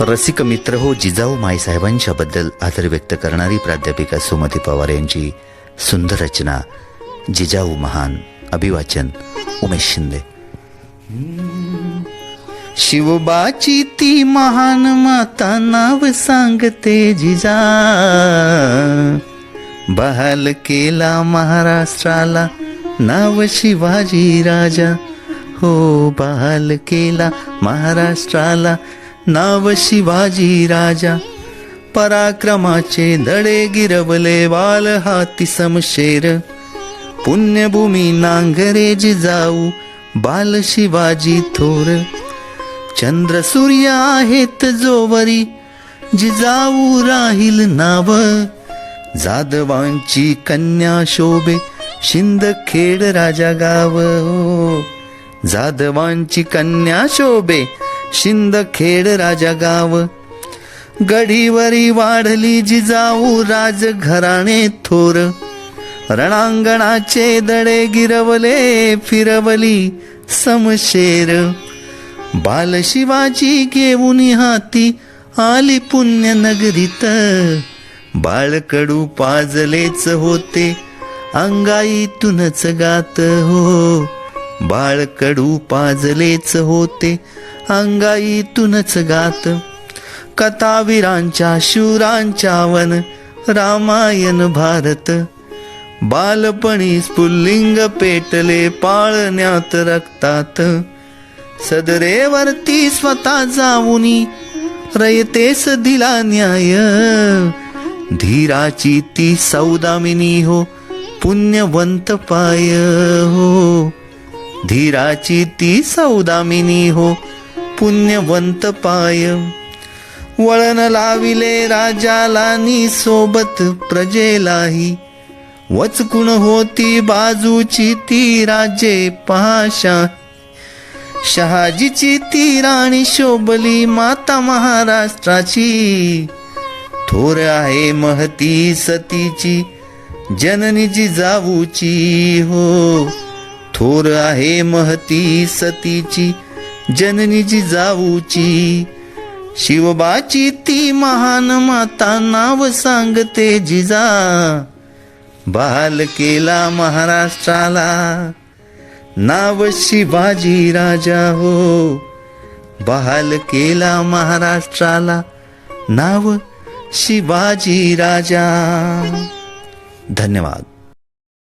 रसिक मित्र हो जिजाऊ माईसाहेबांच्या बद्दल आदर व्यक्त करणारी प्राध्यापिका सुमती पवार यांची सुंदर रचना. जिजाऊ महान. अभिवाचन. उमेश शिंदे. शिवबाची ती महान माता नाव सांगते जिजा. बहाल केला महाराष्ट्राला नाव शिवाजी राजा. हो बहाल केला महाराष्ट्राला नाव शिवाजी राजा. पराक्रमाचे दडे गिरवले वाल हाती समशेर. पुण्यभूमी नांगरे जिजाऊ बाल शिवाजी थोर. चंद्र सूर्य आहेत जोवरी जिजाऊ राहील नाव. जाधवांची कन्या शोभे शिंदखेड राजा गाव. जाधवांची कन्या शोभे शिंदखेड राजा गाव गडीवरी वाढली जिजाऊ राज घराणे थोर. रणांगणाचे दडे गिरवले फिरवली समशेर. बाल शिवाजी घेऊन हाती आली पुण्य नगरीत बाळकडू पाजलेच होते अंगाईतूनच गात हो. बाळकडू पाजलेच होते अंगाईतूनच गात. कथावीरांच्या शूरांच्या वन रामायण भारत. बालपणी स्फुल्लिंग पेटले पाळण्यात रक्तात. सदरेवरती स्वतः जाऊनी रयतेस दिला न्याय. धीराची ती सौदामिनी हो पुण्यवंत पाय हो. धीराची ती सौदामिनी हो पुण्यवंत पाय. वळण लाविले राजाला नी सोबत प्रजेलाही. वचकुण होती बाजूची ती राजे पहाशा शहाजीची ती राणी शोभली माता महाराष्ट्राची. थोर आहे महती सतीची जननी जिजाऊची हो. थोर आहे महती सतीची जननी जिजाऊची शिवबाची ती महान माता नाव सांगते जिजा. बहाल केला महाराष्ट्राला नाव शिवाजी राजा हो. बहाल केला महाराष्ट्राला नाव शिवाजी राजा. धन्यवाद.